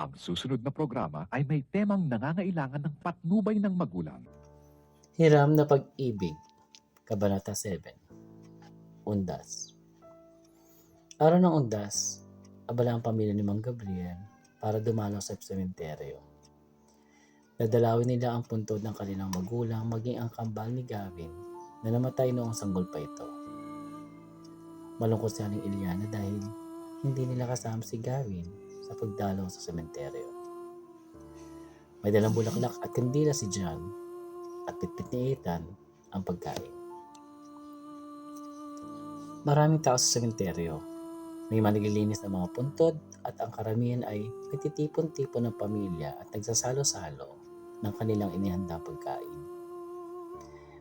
Ang susunod na programa ay may temang nangangailangan ng patnubay ng magulang. Hiram na pag-ibig, Kabanata 7. Undas. Araw ng undas, abala ang pamilya ni Mang Gabriel para dumalaw sa sementeryo. Dadalawin nila ang puntod ng kanilang magulang maging ang kambal ni Gavin na namatay noong sanggol pa ito. Malungkot si Aling Iliana dahil hindi nila kasama si Gavin sa pagdalaw sa sementeryo. May dalang bulaklak at kandila si John at pitpit ni Ethan ang pagkain. Maraming tao sa sementeryo. May manigilinis na mga puntod at ang karamihan ay nagtitipon-tipon ng pamilya at nagsasalo-salo ng kanilang inihanda pagkain.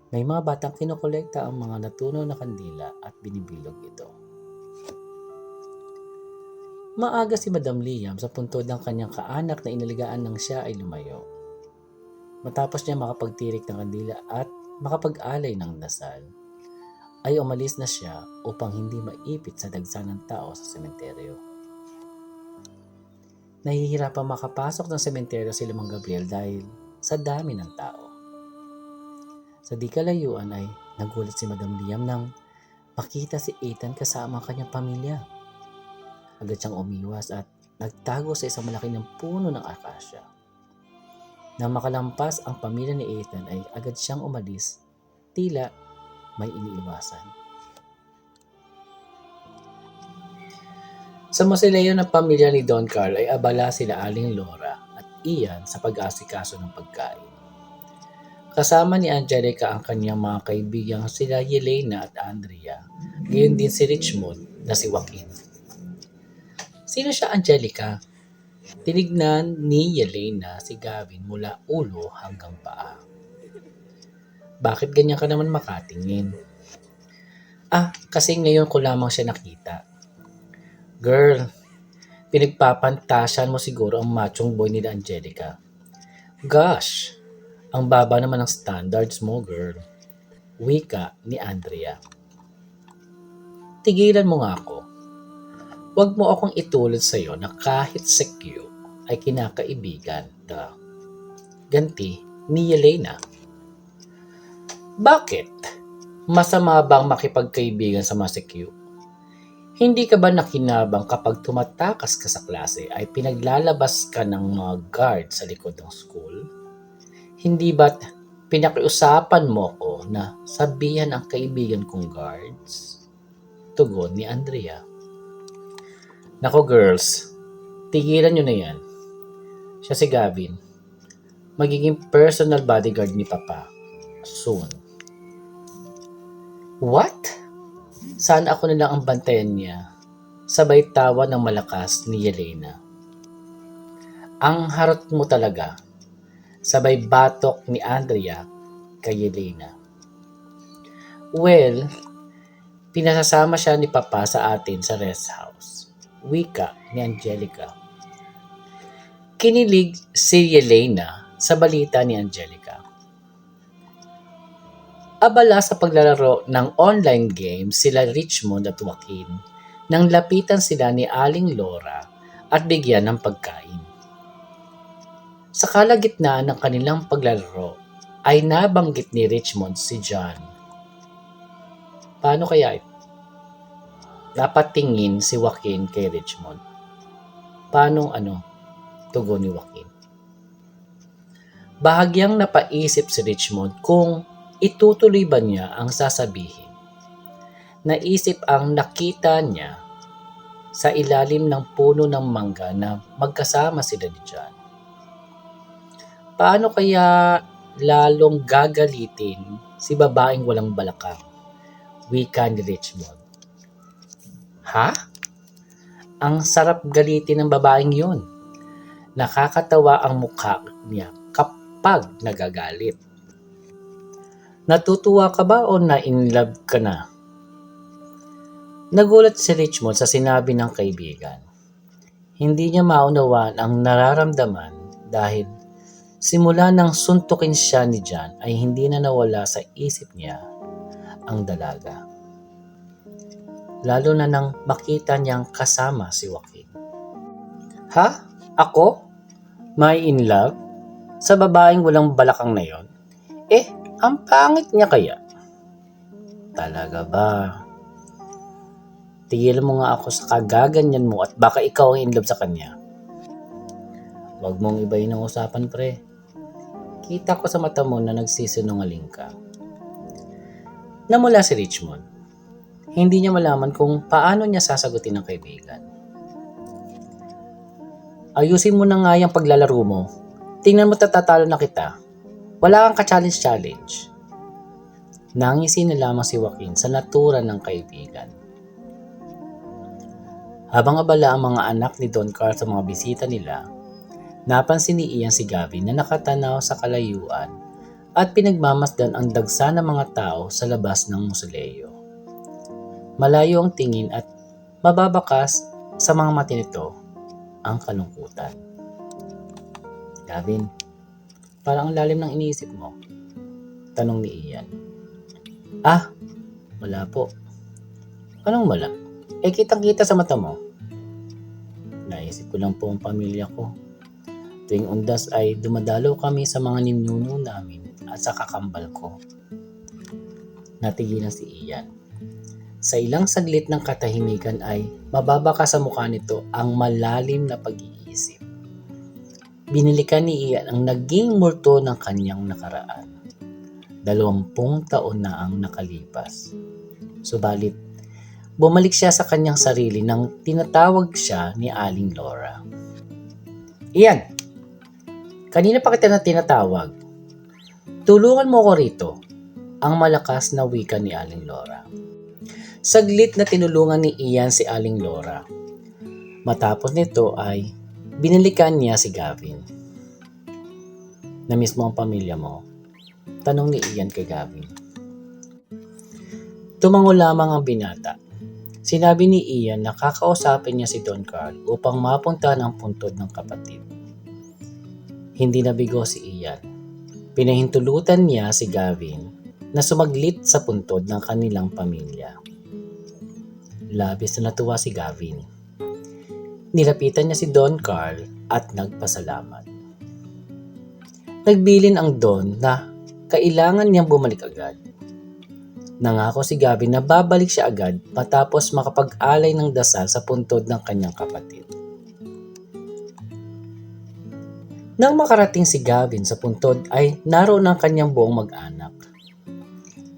May mga batang kinokolekta ang mga natunaw na kandila at binibilog ito. Maaga si Madam Liam sa puntod ng kanyang kaanak na inaligaan nang siya ay lumayo. Matapos niya makapagtirik ng kandila at makapag-alay ng dasal, ay umalis na siya upang hindi maipit sa dagsa ng tao sa sementeryo. Nahihirapan makapasok ng sementeryo si Limang Gabriel dahil sa dami ng tao. Sa di kalayuan ay nagulat si Madam Liam nang makita si Ethan kasama ang kanyang pamilya. Agad siyang umiwas at nagtago sa isang malaki ng puno ng akasya. Nang makalampas ang pamilya ni Ethan ay agad siyang umalis, tila may iniiwasan. Sa mausoleo ng pamilya ni Don Carl ay abala sila Aling Laura at Ian sa pag-asikaso ng pagkain. Kasama ni Angelica ang kanyang mga kaibigang sila Yelena at Andrea, gayon din si Richmond na si Joaquin. Sino siya Angelica? Tinignan ni Yelena si Gavin mula ulo hanggang paa. Bakit ganyan ka naman makatingin? Ah, kasi ngayon ko lamang siya nakita. Girl, pinagpapantasan mo siguro ang machong boy ni Angelica. Gosh, ang baba naman ng standards mo, girl. Wika ni Andrea. Tigilan mo nga ako. Huwag mo akong itulad sa'yo na kahit sa Q ay kinakaibigan. Da. Ganti ni Yelena. Bakit? Masama bang makipagkaibigan sa mga Q? Hindi ka ba nakinabang kapag tumatakas ka sa klase ay pinaglalabas ka ng mga guard sa likod ng school? Hindi ba't pinakiusapan mo ko na sabihan ang kaibigan kong guards? Tugon ni Andrea. Nako girls, tigilan nyo na yan. Siya si Gavin. Magiging personal bodyguard ni Papa. Soon. What? Saan ako na lang ang bantayan niya? Sabay tawa ng malakas ni Yelena. Ang harot mo talaga. Sabay batok ni Andrea kay Yelena. Well, pinasasama siya ni Papa sa atin sa rest house. Wika ni Angelica. Kinilig si Yelena sa balita ni Angelica. Abala sa paglalaro ng online game sila Richmond at Joaquin nang lapitan sila ni Aling Laura at bigyan ng pagkain. Sa kalagitnaan ng kanilang paglalaro ay nabanggit ni Richmond si John. Paano kaya ito? Napatingin si Joaquin kay Richmond. Paano ano? Tugon ni Joaquin. Bahagyang napaisip si Richmond kung itutuloy ba niya ang sasabihin. Naisip ang nakita niya sa ilalim ng puno ng mangga na magkasama sila ni John. Paano kaya lalong gagalitin si babaeng walang balakang? Wika ni Richmond. Ha? Ang sarap galitin ng babaeng yun. Nakakatawa ang mukha niya kapag nagagalit. Natutuwa ka ba o na-inlove ka na? Nagulat si Richmond sa sinabi ng kaibigan. Hindi niya maunawaan ang nararamdaman dahil simula nang suntukin siya ni John ay hindi na nawala sa isip niya ang dalaga. Lalo na nang makita niyang kasama si Joaquin. Ha? Ako? May in love? Sa babaeng walang balakang na yon? Eh, ang pangit niya kaya? Talaga ba? Tigil mo nga ako sa kagaganyan mo at baka ikaw ang in love sa kanya. Huwag mong ibayin ang usapan, pre. Kita ko sa mata mo na nagsisinungaling ka. Namula si Richmond. Hindi niya malaman kung paano niya sasagutin ang kaibigan. Ayusin mo na nga yung paglalaro mo. Tingnan mo tatatalo na kita. Wala kang ka-challenge-challenge. Nangisi na lamang si Joaquin sa natura ng kaibigan. Habang abala ang mga anak ni Don Carl sa mga bisita nila, napansin ni Ian si Gavin na nakatanaw sa kalayuan at pinagmamasdan ang dagsa ng mga tao sa labas ng musuleyo. Malayo ang tingin at mababakas sa mga mata nito ang kalungkutan. Gavin, parang ang lalim ng iniisip mo. Tanong ni Ian. Ah, wala po. Anong wala? Eh kitang kita sa mata mo. Naisip ko lang po ang pamilya ko. Tuwing undas ay dumadalo kami sa mga ninuno namin at sa kakambal ko. Natigilan si Ian. Sa ilang saglit ng katahimikan ay mababaka sa mukha nito ang malalim na pag-iisip. Binilikan ni Ian ang naging multo ng kanyang nakaraan. Dalawampung taon na ang nakalipas. Subalit, bumalik siya sa kanyang sarili nang tinatawag siya ni Aling Laura. Ian, kanina pa kita na tinatawag. Tulungan mo ko rito, ang malakas na wika ni Aling Laura. Saglit na tinulungan ni Ian si Aling Laura. Matapos nito ay binalikan niya si Gavin. Namiss mo ang pamilya mo? Tanong ni Ian kay Gavin. Tumango lamang ang binata. Sinabi ni Ian na kakausapin niya si Don Carl upang mapunta ng puntod ng kapatid. Hindi nabigo si Ian. Pinahintulutan niya si Gavin na sumaglit sa puntod ng kanilang pamilya. Labis na natuwa si Gavin. Nilapitan niya si Don Carl at nagpasalamat. Nagbilin ang Don na kailangan niyang bumalik agad. Nangako si Gavin na babalik siya agad matapos makapag-alay ng dasal sa puntod ng kanyang kapatid. Nang makarating si Gavin sa puntod ay naroon ang kanyang buong mag-anak.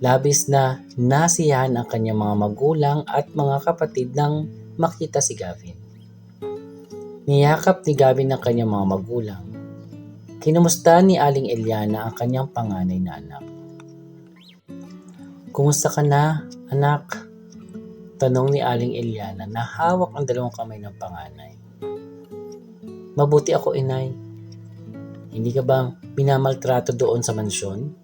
Labis na nasiyahan ang kanyang mga magulang at mga kapatid nang makita si Gavin. Niyakap ni Gavin ang kanyang mga magulang. Kinumusta ni Aling Eliana ang kanyang panganay na anak. Kumusta ka na, anak? Tanong ni Aling Eliana na hawak ang dalawang kamay ng panganay. Mabuti ako, inay. Hindi ka ba minamaltrato doon sa mansyon?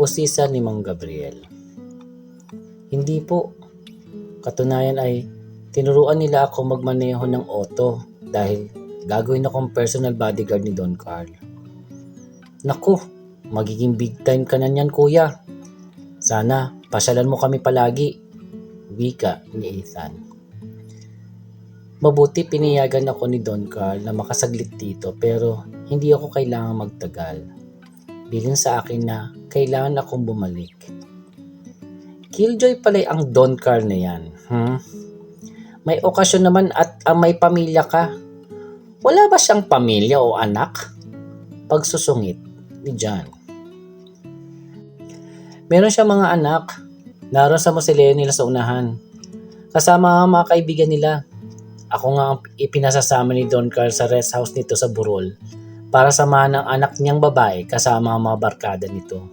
Usisa ni Mang Gabriel. Hindi po. Katunayan ay tinuruan nila ako magmaneho ng auto dahil gagawin akong personal bodyguard ni Don Carl. Naku, magiging big time ka na niyan kuya. Sana pasyalan mo kami palagi. Wika ni Ethan. Mabuti pinayagan ako ni Don Carl na makasaglit dito pero hindi ako kailangan magtagal. Bilin sa akin na kailangan akong bumalik. Killjoy pala ang Don Carl na yan. Hmm? May okasyon naman at ah, may pamilya ka. Wala ba siyang pamilya o anak? Pagsusungit ni John. Meron siyang mga anak. Naroon sa musileo nila sa unahan. Kasama ang mga kaibigan nila. Ako nga ang ipinasasama ni Don Carl sa rest house nito sa Burol para samahan ang anak niyang babae kasama ang mga barkada nito.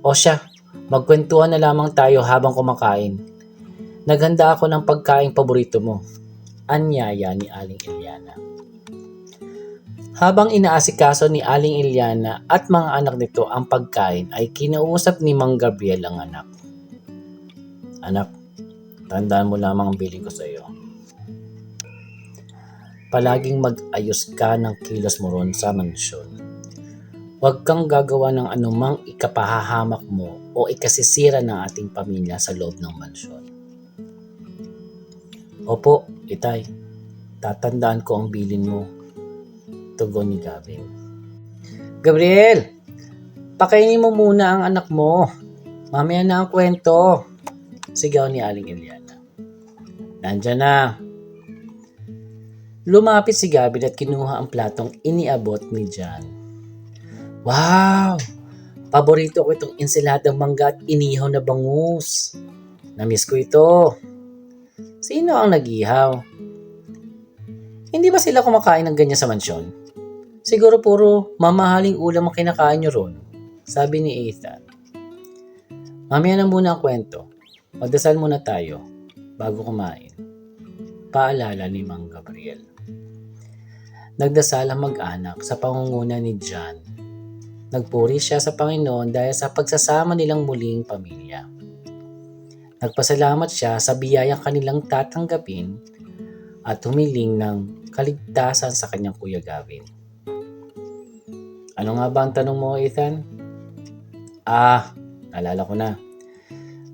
O siya, magkwentuhan na lamang tayo habang kumakain. Naghanda ako ng pagkain paborito mo. Anyaya ni Aling Eliana. Habang inaasikaso ni Aling Eliana at mga anak nito ang pagkain ay kinausap ni Mang Gabriel ang anak. Anak, tandaan mo lamang ang bilin ko sa iyo. Palaging mag-ayos ka ng kilos mo ron sa mansyon. Huwag kang gagawa ng anumang ikapahahamak mo o ikasisira ng ating pamilya sa loob ng mansyon. Opo, itay. Tatandaan ko ang bilin mo. Tugon ni Gavin. Gabriel, pakainin mo muna ang anak mo. Mamaya na ang kwento. Sigaw ni Aling Eliana. Nandyan na. Lumapit si Gavin at kinuha ang platong iniabot ni John. Wow! Paborito ko itong ensaladang mangga at inihaw na bangus. Namiss ko ito. Sino ang nagihaw? Hindi ba sila kumakain ng ganyan sa mansyon? Siguro puro mamahaling ulam ang kinakain nyo ron. Sabi ni Ethan. Mamaya na muna ang kwento. Magdasal muna tayo bago kumain. Paalala ni Mang Gabriel. Nagdasal ang mag-anak sa pangunguna ni John. Nagpuri siya sa Panginoon dahil sa pagsasama nilang muling pamilya. Nagpasalamat siya sa biyayang kanilang tatanggapin at humiling ng kaligtasan sa kanyang kuya Gavin. Ano nga ba ang tanong mo, Ethan? Ah, naalala ko na.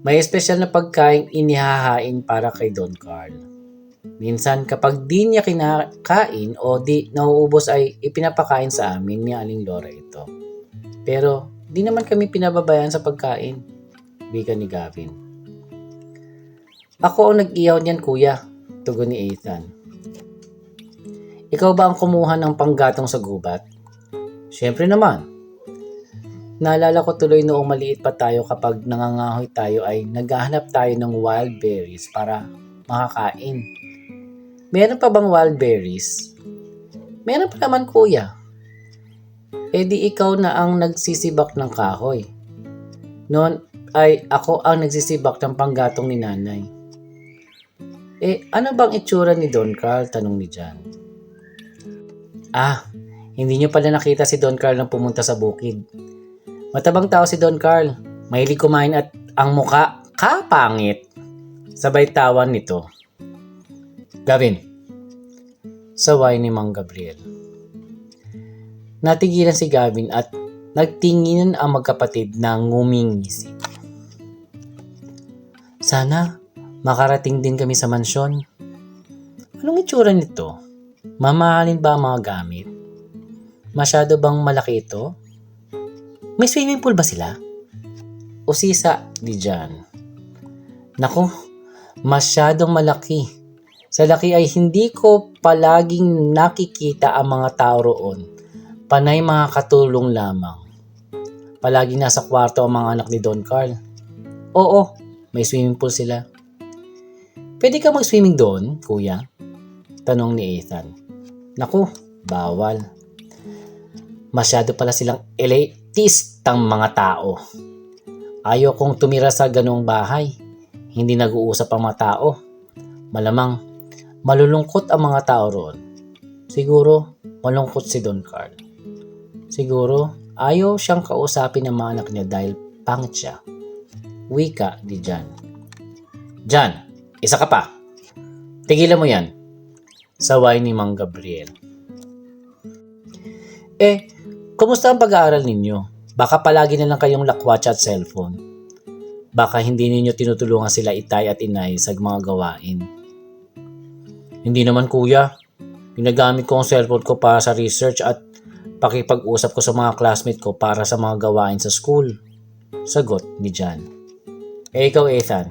May espesyal na pagkain inihahain para kay Don Carl. Minsan kapag di niya kinakain o di nauubos ay ipinapakain sa amin ni Aling Laura ito. Pero di naman kami pinababayan sa pagkain. Bika ni Gavin. Ako ang nag-iyaw niyan kuya, tugon ni Ethan. Ikaw ba ang kumuha ng panggatong sa gubat? Siyempre naman. Naalala ko tuloy noong maliit pa tayo kapag nangangahoy tayo ay naghahanap tayo ng wild berries para makakain. Meron pa bang wild berries? Meron pa naman kuya. E di ikaw na ang nagsisibak ng kahoy. Noon ay ako ang nagsisibak ng panggatong ni nanay. Eh, ano bang itsura ni Don Carl? Tanong ni John. Ah, hindi niyo pala nakita si Don Carl nang pumunta sa bukid. Matabang tao si Don Carl. Mahilig kumain at ang muka kapangit. Sabay tawan nito. Gavin. Saway ni Mang Gabriel. Natigilan si Gavin at nagtinginan ang magkapatid na ngumingisi. Sana makarating din kami sa mansyon. Anong itsura nito? Mamahalin ba ang mga gamit? Masyado bang malaki ito? May swimming pool ba sila? O sisa di dyan? Nako, masyadong malaki. Sa laki ay hindi ko palaging nakikita ang mga tao roon. Panay mga katulong lamang. Palaging nasa kwarto ang mga anak ni Don Carl. Oo, may swimming pool sila. Pwede ka mag-swimming doon, kuya? Tanong ni Ethan. Naku, bawal. Masyado pala silang elitistang mga tao. Ayaw kong tumira sa ganong bahay. Hindi nag-uusap ang mga tao. Malamang, malulungkot ang mga tao roon. Siguro, malungkot si Don Carl. Siguro, ayaw siyang kausapin ng mga anak niya dahil pangit siya. Wika ni Jan. Jan, isa ka pa. Tigilan mo yan. Saway ni Mang Gabriel. Eh, kumusta ang pag-aaral ninyo? Baka palagi na lang kayong lakwatsa at cellphone. Baka hindi ninyo tinutulungan sila itay at inay sa mga gawain. Hindi naman kuya. Ginagamit ko ang cellphone ko para sa research at pakipag-usap ko sa mga classmate ko para sa mga gawain sa school. Sagot ni Jan. Eh ikaw Ethan.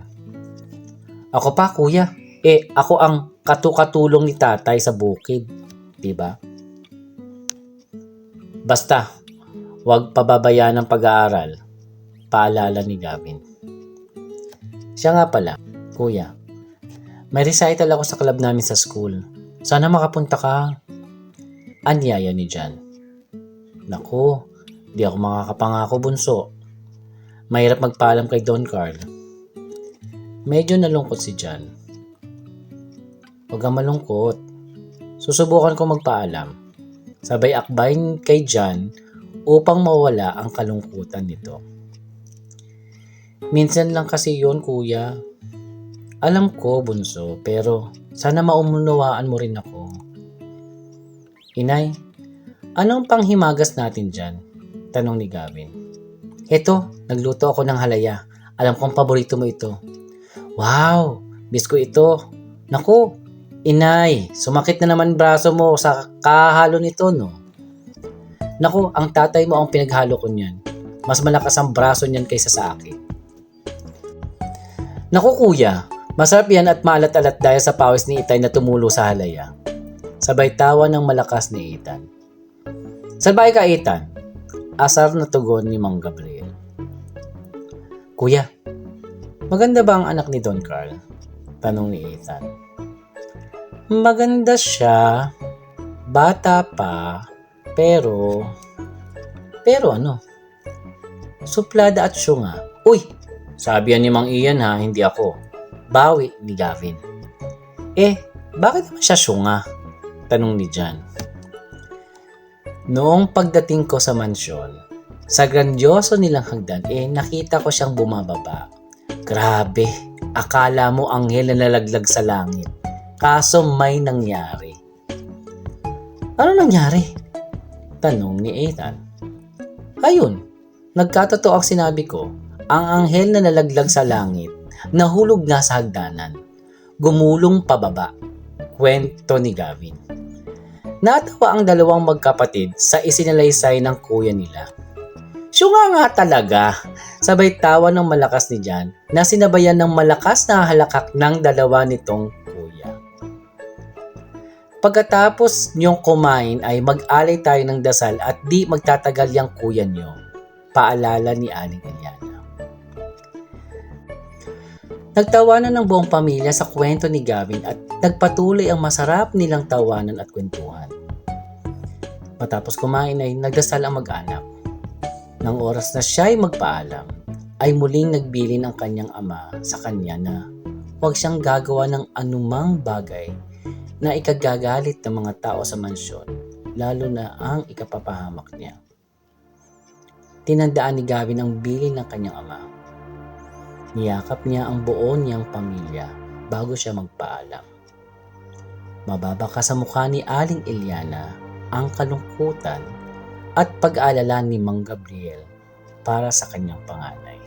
Ako pa kuya. Eh ako ang katukatulong ni tatay sa bukid. Diba? Basta, huwag pababayaan ang pag-aaral. Paalala ni Gavin. Siya nga pala, kuya. May recital ako sa club namin sa school. Sana makapunta ka. Anyaya ni Jan. Naku, di ako makakapangako bunso. Mahirap magpaalam kay Don Carl. Medyo nalungkot si Jan. Huwag kang malungkot. Susubukan ko magpaalam. Sabay akbayin kay Jan upang mawala ang kalungkutan nito. Minsan lang kasi yon kuya. Alam ko, bunso, pero sana maumunawaan mo rin ako. Inay, anong panghimagas natin dyan? Tanong ni Gavin. Eto, nagluto ako ng halaya. Alam kong paborito mo ito. Wow, bisko ito. Naku, Inay, sumakit na naman braso mo sa kahalo nito, no? Naku, ang tatay mo ang pinaghalo ko niyan. Mas malakas ang braso niyan kaysa sa akin. Naku kuya, masarap yan at maalat-alat dahil sa pawis ni Itay na tumulo sa halaya. Sabay tawa ng malakas ni Ethan. Sabay ka Ethan, asar na tugon ni Mang Gabriel. Kuya, maganda ba ang anak ni Don Carl? Tanong ni Ethan. Maganda siya, bata pa, pero... Pero ano? Suplada at syunga. Uy! Sabi ni Mang Ian ha, hindi ako. Bawi ni Gavin. Eh, bakit naman siya syunga? Tanong ni Jan. Noong pagdating ko sa mansyon, sa grandyoso nilang hagdan, eh nakita ko siyang bumababa. Grabe, akala mo anghel na nalaglag sa langit. Kaso may nangyari. Ano nangyari? Tanong ni Ethan. Ayun, nagkatotoo ang sinabi ko. Ang anghel na nalaglag sa langit, nahulog nga sa hagdanan. Gumulong pababa. Kwento ni Gavin. Natawa ang dalawang magkapatid sa isinalaysay ng kuya nila. Syunga nga talaga. Sabay tawa ng malakas ni Jan na sinabayan ng malakas na halakak ng dalawa nitong kuya. Pagkatapos niyong kumain ay mag-alay tayo ng dasal at di magtatagal yung kuya niyo. Paalala ni Aling Eliana. Nagtawanan ng buong pamilya sa kwento ni Gavin at nagpatuloy ang masarap nilang tawanan at kwentuhan. Matapos kumain ay nagdasal ang mag-anak. Nang oras na siya ay magpaalam, ay muling nagbili ng kanyang ama sa kanya na huwag siyang gagawa ng anumang bagay na ikagagalit ng mga tao sa mansyon, lalo na ang ikapapahamak niya. Tinandaan ni Gavin ang bilin ng kanyang ama. Niyakap niya ang buo niyang pamilya bago siya magpaalam. Mababa ka sa mukha ni Aling Eliana ang kalungkutan at pag-alala ni Mang Gabriel para sa kanyang panganay.